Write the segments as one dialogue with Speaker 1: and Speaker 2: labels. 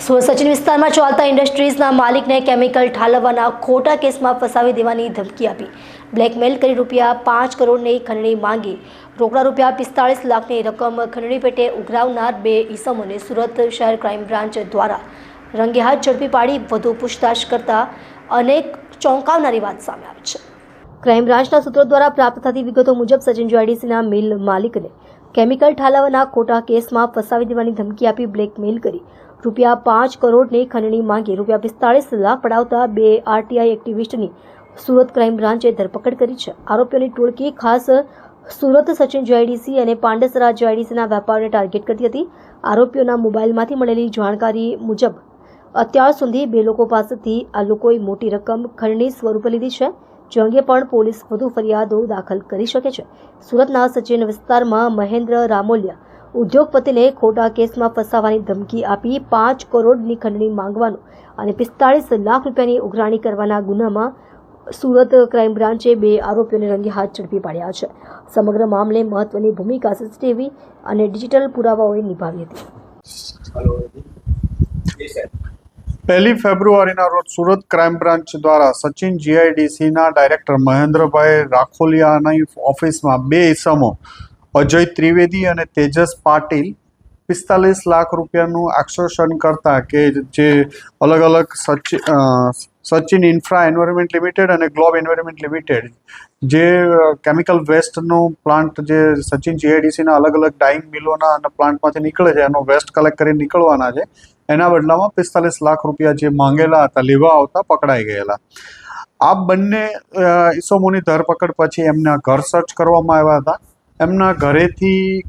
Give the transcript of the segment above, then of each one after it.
Speaker 1: સચિન વિસ્તારમાં ચાલતા ઇન્ડસ્ટ્રીઝના માલિકને કેમિકલ ઠાલવવાના ખોટા કેસમાં ફસાવી દેવાની ધમકી આપી. બ્લેકમેલ કરી રૂપિયા પાંચ કરોડની ખંડણી માંગી. રોકડા રૂપિયા પિસ્તાળીસ લાખની રકમ ખંડણી પેટે ઉઘરાવનાર બે ઇસમોને સુરત શહેર ક્રાઇમ બ્રાન્ચ દ્વારા રંગે હાથ ઝડપી પાડી વધુ પૂછતાછ કરતા અનેક ચોંકાવનારી વાત સામે આવી છે. ક્રાઇમ બ્રાન્ચના સૂત્રો દ્વારા પ્રાપ્ત થતી વિગતો મુજબ સચિન જીઆઈડીસીના મિલ માલિકને કેમિકલ ઠાલવવાના ખોટા કેસમાં ફસાવી દેવાની ધમકી આપી બ્લેકમેલ કરી રૂપિયા પાંચ કરોડની ખંડણી માંગી. રૂપિયા પિસ્તાળીસ લાખ પડાવતા બે આરટીઆઈ એક્ટિવિસ્ટની સુરત ક્રાઇમ બ્રાન્ચે ધરપકડ કરી છે. આરોપીઓની ટોળકી ખાસ સુરત સચિન જીઆઈડીસી અને પાંડેસરા જીઆઈડીસીના વેપારને ટાર્ગેટ કરતી હતી. આરોપીઓના મોબાઈલમાંથી મળેલી જાણકારી મુજબ, અત્યાર સુધી બે લોકો પાસેથી આ લોકોએ મોટી રકમ ખંડણી સ્વરૂપે લીધી છે, જે અંગે પણ પોલીસ વધુ ફરિયાદો દાખલ કરી શકે છે. સુરતના સચિન વિસ્તારમાં મહેન્દ્ર રામોલિયા ઉદ્યોગપતિને ખોટા કેસમાં ફસાવાની ધમકી આપી પાંચ કરોડની ખંડણી માંગવાનું અને પિસ્તાળીસ લાખ રૂપિયાની ઉઘરાણી કરવાના ગુનામાં સુરત ક્રાઇમ બ્રાન્ચે બે આરોપીઓને રંગે હાથ ઝડપી પાડ્યા છે. સમગ્ર મામલે મહત્વની ભૂમિકા સીસીટીવી અને ડિજિટલ પુરાવાઓએ નિભાવી હતી.
Speaker 2: પહેલી ફેબ્રુઆરીના રોજ સુરત ક્રાઇમ બ્રાન્ચ દ્વારા સચિન જીઆઈડીસીના ડાયરેક્ટર મહેન્દ્રભાઈ રાખોલિયાની ઓફિસમાં બે ઇસમો અજય ત્રિવેદી અને તેજસ પાટીલ પિસ્તાલીસ લાખ રૂપિયાનું આક્ષોષણ કરતા કે જે અલગ અલગ સચિન ઇન્ફ્રા એન્વાયરમેન્ટ લિમિટેડ અને ગ્લોબ એન્વાયરમેન્ટ લિમિટેડ જે કેમિકલ વેસ્ટનો પ્લાન્ટ જે સચિન જીઆઈડીસીના અલગ અલગ ડાઈંગ મિલોના અને પ્લાન્ટમાંથી નીકળે છે, એનો વેસ્ટ કલેક્ટ કરીને નીકળવાના છે, એના બદલામાં પિસ્તાલીસ લાખ રૂપિયા જે માંગેલા હતા, લેવા આવતા પકડાઈ ગયેલા. આ બંને ઈસમોની ધરપકડ પછી એમના ઘર સર્ચ કરવામાં આવ્યા હતા. એમના ઘરેથી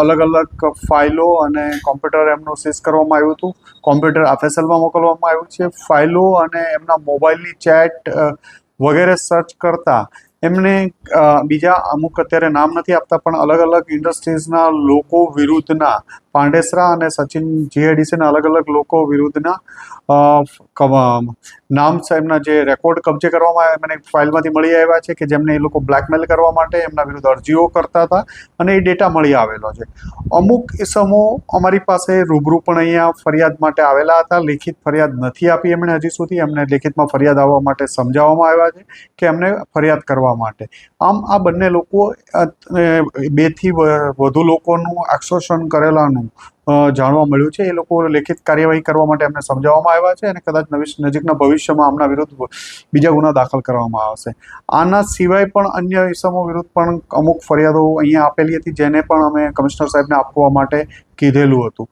Speaker 2: અલગ અલગ ફાઇલો અને કોમ્પ્યુટર એમનું સીઝ કરવામાં આવ્યું હતું. કોમ્પ્યુટર એફએસએલમાં મોકલવામાં આવ્યું છે. ફાઇલો અને એમના મોબાઈલની ચેટ વગેરે સર્ચ કરતા એમને બીજા અમુક અત્યારે નામ નથી આપતા, પણ અલગ અલગ ઇન્ડસ્ટ્રીઝના લોકો વિરુદ્ધના પાંડેસરા અને સચિન જીઆઈડીસીના અલગ અલગ લોકો વિરુદ્ધના નામ સાહેબના જે રેકોર્ડ કબજે કરવામાં આવ્યા મને ફાઇલમાંથી મળી આવ્યા છે કે જેમને એ લોકો બ્લેકમેલ કરવા માટે એમના વિરુદ્ધ અરજીઓ કરતા હતા અને એ ડેટા મળી આવેલો છે. અમુક ઇસમો અમારી પાસે રૂબરૂ પણ અહીંયા ફરિયાદ માટે આવેલા હતા. લેખિત ફરિયાદ નથી આપી એમણે હજી સુધી. એમને લેખિતમાં ફરિયાદ આવવા માટે સમજાવવામાં આવ્યા છે કે એમને ફરિયાદ કરવા માટે. આમ આ બંને લોકો બેથી વધુ લોકોનું એક્સોશન કરેલાનું જાણવા મળ્યું છે. એ લોકો લેખિત કાર્યવાહી કરવા માટે એમને સમજાવવામાં આવ્યા છે અને કદાચ નજીકના ભવિષ્યમાં આમના વિરુદ્ધ બીજા ગુના દાખલ કરવામાં આવશે. આના સિવાય પણ અન્ય ઇસમો વિરુદ્ધ પણ અમુક ફરિયાદો અહીંયા આપેલી હતી, જેને પણ અમે કમિશનર સાહેબને આપવા માટે કીધેલું હતું.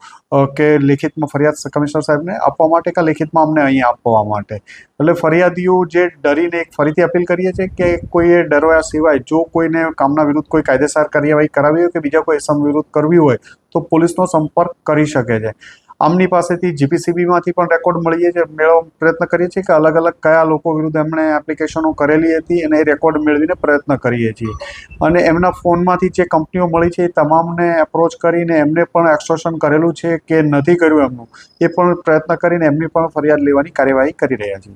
Speaker 2: કે લેખિતમાં ફરિયાદ કમિશનર સાહેબને આપવા માટે કે લેખિતમાં અમને અહીંયા આપવા માટે? એટલે ફરિયાદીઓ જે ડરીને એક ફરીથી અપીલ કરીએ છીએ કે કોઈએ ડરવા સિવાય, જો કોઈને કામના વિરુદ્ધ કોઈ કાયદેસર કાર્યવાહી કરાવી હોય કે બીજા કોઈ વિરુદ્ધ કરવી હોય, તો પોલીસનો સંપર્ક કરી શકે છે. આમની પાસેથી જીપીસીબીમાંથી પણ રેકોર્ડ મળીએ છે મેળવવા પ્રયત્ન કરીએ છીએ કે અલગ અલગ કયા લોકો વિરુદ્ધ એમણે એપ્લિકેશનો કરેલી હતી અને એ રેકોર્ડ મેળવીને પ્રયત્ન કરીએ છીએ. અને એમના ફોનમાંથી જે કંપનીઓ મળી છે એ તમામને એપ્રોચ કરીને એમને પણ એક્સોશન કરેલું છે કે નથી કર્યું એમનું, એ પણ પ્રયત્ન કરીને એમની પણ ફરિયાદ લેવાની કાર્યવાહી કરી રહ્યા છીએ.